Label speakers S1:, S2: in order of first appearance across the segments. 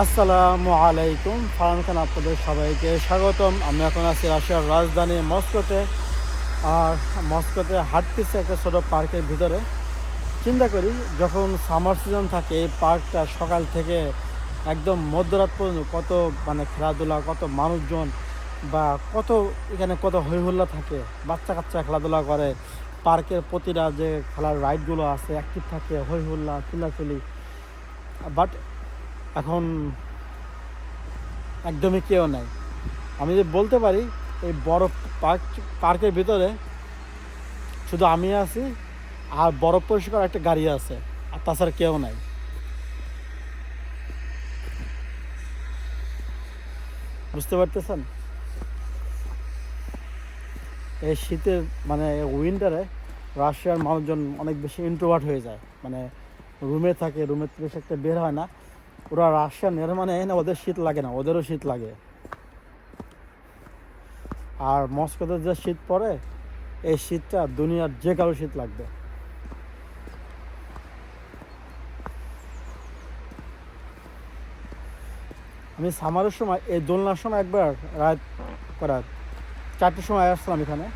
S1: আসসালামু আলাইকুম। ফারান খান আপনাদের সবাইকে স্বাগতম। আমি এখন আছি রাশিয়ার রাজধানী মস্কোতে। আর মস্কোতে হাঁটতেছে একটা ছোটো পার্কের ভিতরে। চিন্তা করি, যখন সামার সিজন থাকে, এই পার্কটা সকাল থেকে একদম মধ্যরাত পর্যন্ত কত মানে খেলাধুলা, কত মানুষজন বা কত এখানে কত হইহুল্লা থাকে, বাচ্চা কাচ্চা খেলাধুলা করে, পার্কের প্রতিটা যে খেলার রাইডগুলো আছে অ্যাক্টিভ থাকে হইহুল্লা চিল্লাচিল্লি বাট এখন একদমই কেউ নাই। আমি যে বলতে পারি, এই বড় পার্ক, পার্কের ভিতরে শুধু আমি আছি, আর বরফ পরিষ্কার একটা গাড়ি আছে, আর তাছাড়া কেউ নাই। বুঝতে পারতেছেন? এই শীতের মানে উইন্টারে রাশিয়ার মানুষজন অনেক বেশি ইন্ট্রোভার্ট হয়ে যায়। মানে রুমে থাকে রুমের থেকে একটা বের হয় না। ওরা রাশিয়ান এর মানে না, ওদের শীত লাগে না, ওদেরও শীত লাগে। আর মস্কোতে যে শীত পড়ে, এই শীতটা দুনিয়ার যে কারও শীত লাগবে। আমি সামারের সময়, এই দোলনার সময় একবার রাত করার চারটের সময় আসলাম এখানে,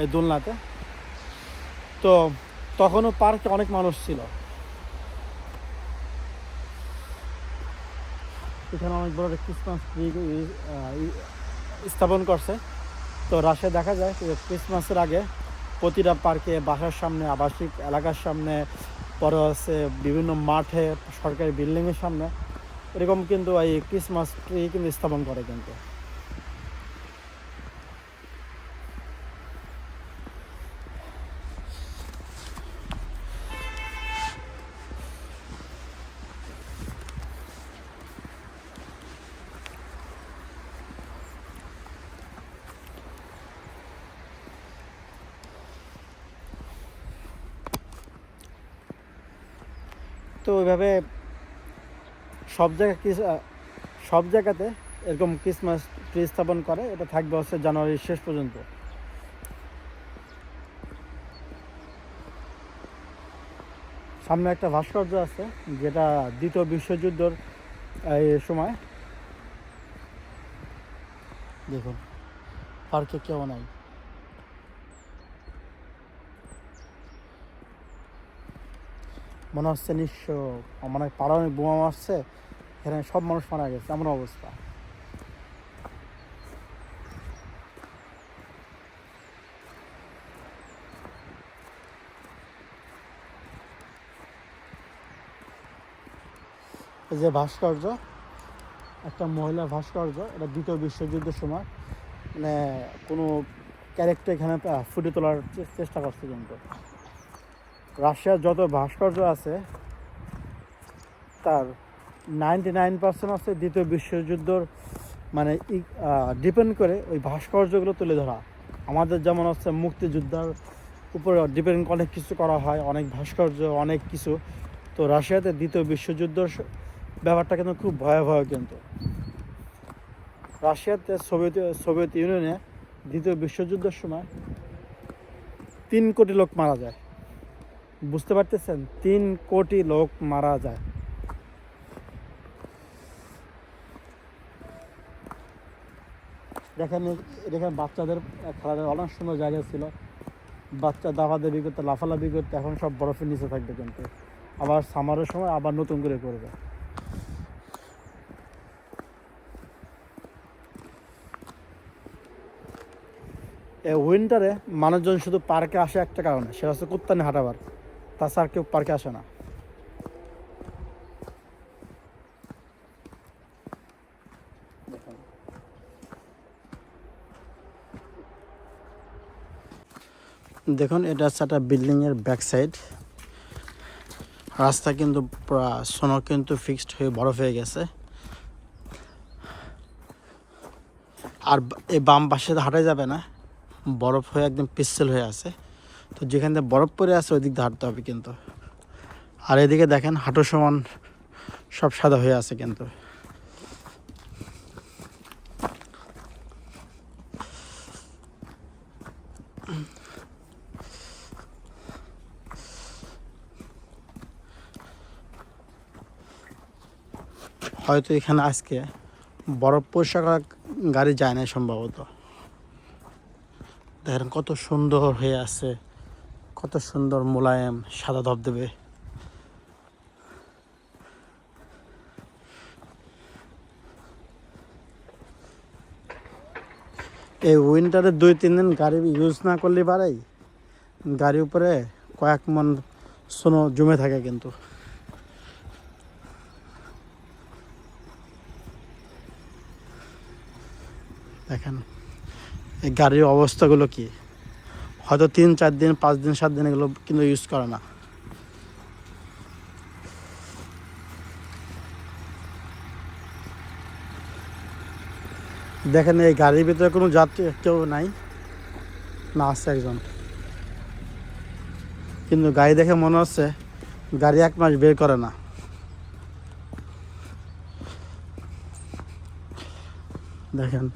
S1: এই দোলনাতে। তো তখনও পার্কে অনেক মানুষ ছিল। এখানে অনেক বড় ক্রিসমাস ট্রি স্থাপন করছে। তো রাশে দেখা যায় যে ক্রিসমাসের আগে প্রতিটা পার্কে বাসার সামনে, আবাসিক এলাকার সামনে, পরে হচ্ছে বিভিন্ন মাঠে, সরকারি বিল্ডিংয়ের সামনে, এরকম কিন্তু এই ক্রিসমাস ট্রি কিন্তু স্থাপন করে কিন্তু। তো ওইভাবে সব জায়গায় সব জায়গাতে এরকম ক্রিসমাস ট্রি স্থাপন করে। এটা থাকবে হচ্ছে জানুয়ারির শেষ পর্যন্ত। সামনে একটা ভাস্কর্য আছে, যেটা দ্বিতীয় বিশ্বযুদ্ধর এই সময়। দেখুন, পার্কে কেউ নাই। মনে হচ্ছে নিঃস্ব মানে পাড়ায় বোমা মারছে, এখানে সব মানুষ মারা গেছে, এমন অবস্থা। এই যে ভাস্কর্য, একটা মহিলা ভাস্কর্য, এটা দ্বিতীয় বিশ্বযুদ্ধের সময়। মানে কোনো ক্যারেক্টার এখানে ফুটে তোলার চেষ্টা করছে কিন্তু। রাশিয়ার যত ভাস্কর্য আছে, তার নাইনটি নাইন পার্সেন্ট আছে দ্বিতীয় বিশ্বযুদ্ধর মানে ডিপেন্ড করে ওই ভাস্কর্যগুলো তুলে ধরা। আমাদের যেমন হচ্ছে মুক্তিযোদ্ধার উপরে ডিপেন্ড অনেক কিছু করা হয়, অনেক ভাস্কর্য, অনেক কিছু। তো রাশিয়াতে দ্বিতীয় বিশ্বযুদ্ধর ব্যাপারটা কিন্তু খুব ভয়াবহ কিন্তু। রাশিয়াতে সোভিয়েত সোভিয়েত ইউনিয়নে দ্বিতীয় বিশ্বযুদ্ধের সময় তিন কোটি লোক মারা যায়। বুঝতে পারতেছেন? তিন কোটি লোক মারা যায়। দেখেন এখানে বাচ্চাদের খেলার অনেক সুন্দর জায়গা ছিল। বাচ্চা দাবাদাবি করতে লাফালাফি করতে এখন সব বরফের নিচে থাকবে কিন্তু। আবার সামারের সময় আবার নতুন করে করবে। উইন্টারে মানুষজন শুধু পার্কে আসে একটা কারণে, সেটা হচ্ছে কুত্তানি হাঁটাবার। তাছাড়া কেউ পার্কে আসে না। দেখুন। এটা হচ্ছে একটা বিল্ডিংয়ের ব্যাক সাইড রাস্তা কিন্তু পুরা সোনো কিন্তু ফিক্সড হয়ে বরফ হয়ে গেছে। আর এই বাম পাশে হাঁটা যাবে না। বরফ হয়ে একদম পিচ্ছিল হয়ে আছে। তো যেখান থেকে বরফ পরে আছে ওই দিক দিয়ে হাঁটতে হবে কিন্তু। আর এদিকে দেখেন হাঁটু সমান সব সাদা হয়ে আছে কিন্তু। হয়তো এখানে আজকে বরফ করা গাড়ি যায় না সম্ভবত। দেখেন কত সুন্দর হয়ে আছে। কত সুন্দর মোলায়েম সাদা ধবধবে এই উইন্টারে দুই, তিন দিন গাড়ি ইউজ না করলে পারাই গাড়ির উপরে কয়েক মন সোনো জমে থাকে কিন্তু। দেখেন, এই গাড়ির অবস্থাগুলো কি? হয়তো তিন, চার দিন, পাঁচ দিন, সাত দিন এগুলো কিন্তু ইউজ করে না। দেখেন এই গাড়ির ভিতরে কোনো যাত্রী কেউ নাই, না আছে একজন। কিন্তু গাড়ি দেখে মনে হচ্ছে গাড়ি এক মাস বের করে না। দেখেন।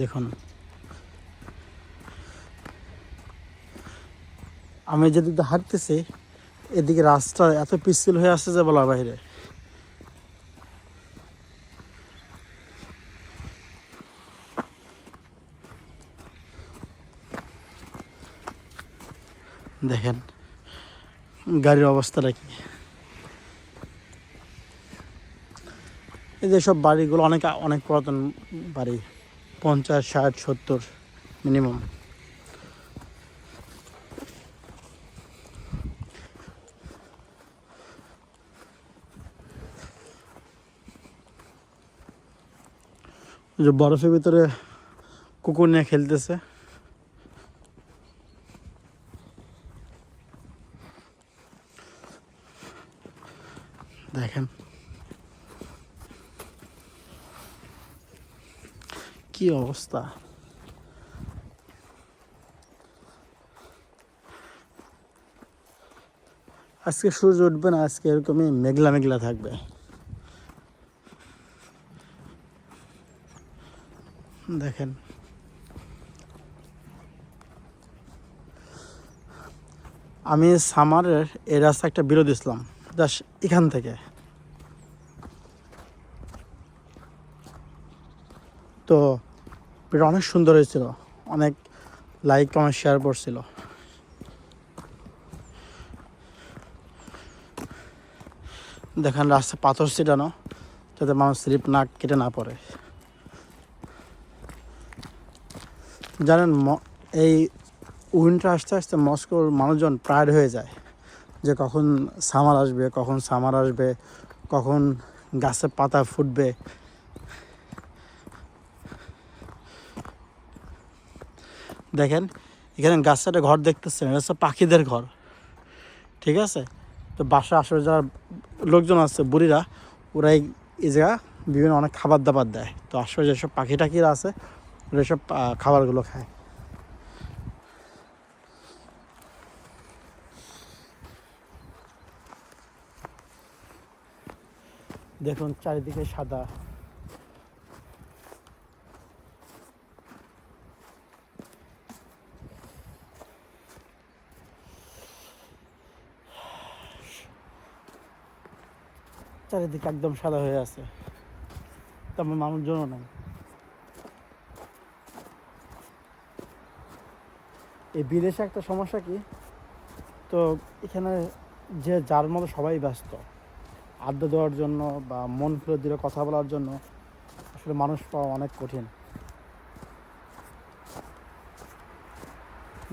S1: দেখুন। আমি যেদিকে হাঁটতেছি, এদিকে রাস্তা এত পিচ্ছিল হয়ে আসছে যে বলার বাইরে। দেখেন, গাড়ির অবস্থাটা কি? এই যে সব বাড়িগুলো, অনেক অনেক পুরাতন বাড়ি। পঞ্চাশ ষাট সত্তর মিনিমাম যে বরফের ভিতরে কুকুর নিয়ে খেলতেছে। দেখেন। কি অবস্থা? আজকে সূর্য উঠবে না, আজকে এরকমই মেঘলা মেঘলা থাকবে। দেখেন। আমি সামারের এই রাস্তা একটা বিরোধ ইসলাম জাস্ট এখান থেকে। তো এটা অনেক সুন্দর হয়েছিল। অনেক লাইক কমেন্ট শেয়ার করছিল। দেখেন রাস্তা পাথর ছিটানো, যাতে মানুষ স্লিপ না কেটে না পড়ে। জানেন এই উইন্টার আসতে আসতে মস্কোর মানুষজন প্রায় হয়ে যায়, যে কখন সামার আসবে, কখন সামার আসবে, কখন গাছের পাতা ফুটবে। দেখেন, এখানে গাছটা ঘর দেখতেছেন, এটা হচ্ছে পাখিদের ঘর। ঠিক আছে? তো বাসা আসলে যারা লোকজন আছে, বুড়িরা ওরা এই জায়গা বিভিন্ন অনেক খাবার দাবার দেয়। তো আসলে যেসব পাখি টাকিরা আছে, ওরা সব খাবারগুলো খায়। দেখুন, চারিদিকে সাদা। চারিদিকে একদম সাদা হয়ে আছে। তেমন মানুষজনও নাই। এই বিদেশে একটা সমস্যা কি? তো এখানে যে যার মতো সবাই ব্যস্ত, আড্ডা দেওয়ার জন্য বা মন খুলে দিলে কথা বলার জন্য আসলে মানুষ পাওয়া অনেক কঠিন।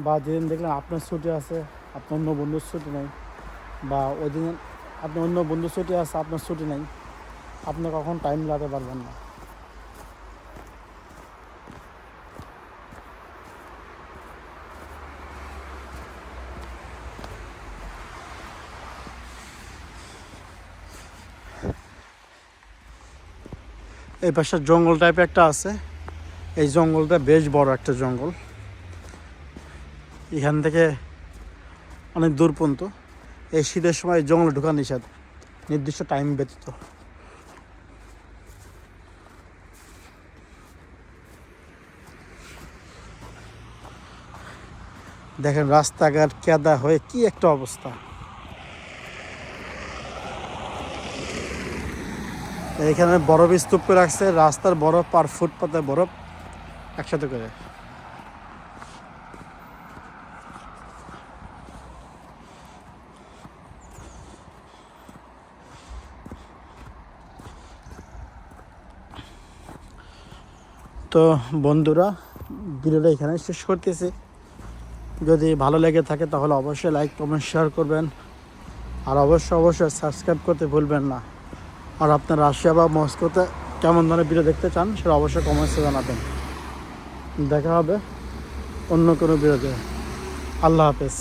S1: বা যেদিন দেখলেন আপনার ছুটি আছে, আপনার অন্য বন্ধুর ছুটি নেই, বা ওই দিন আপনার অন্য বন্ধুর ছুটি আছে, আপনার ছুটি নেই। আপনি কখন টাইম লাগাতে পারবেন না। এই পাশে জঙ্গল টাইপের একটা আছে। এই জঙ্গলটা বেশ বড় একটা জঙ্গল। এখান থেকে অনেক দূর পর্যন্ত। এই শীতের সময় জঙ্গলে ঢোকা নিষেধ, নির্দিষ্ট টাইম ব্যতীত। দেখেন, রাস্তাঘাট কেদা হয়ে কি একটা অবস্থা। এখানে বরফ স্তূপ করে রাখছে, রাস্তার বরফ আর ফুটপাতে বরফ একসাথে করে। তো বন্ধুরা, ভিডিওটা এখানে শেষ করতেছি। যদি ভালো লেগে থাকে তাহলে অবশ্যই লাইক কমেন্ট শেয়ার করবেন। আর অবশ্যই অবশ্যই সাবস্ক্রাইব করতে ভুলবেন না। আর আপনার রাশিয়া বা মস্কোতে কেমন ধরনের ভিডিও দেখতে চান সেটা অবশ্যই কমেন্টসে জানাবেন। দেখা হবে অন্য কোনো ভিডিওতে আল্লাহ হাফেজ।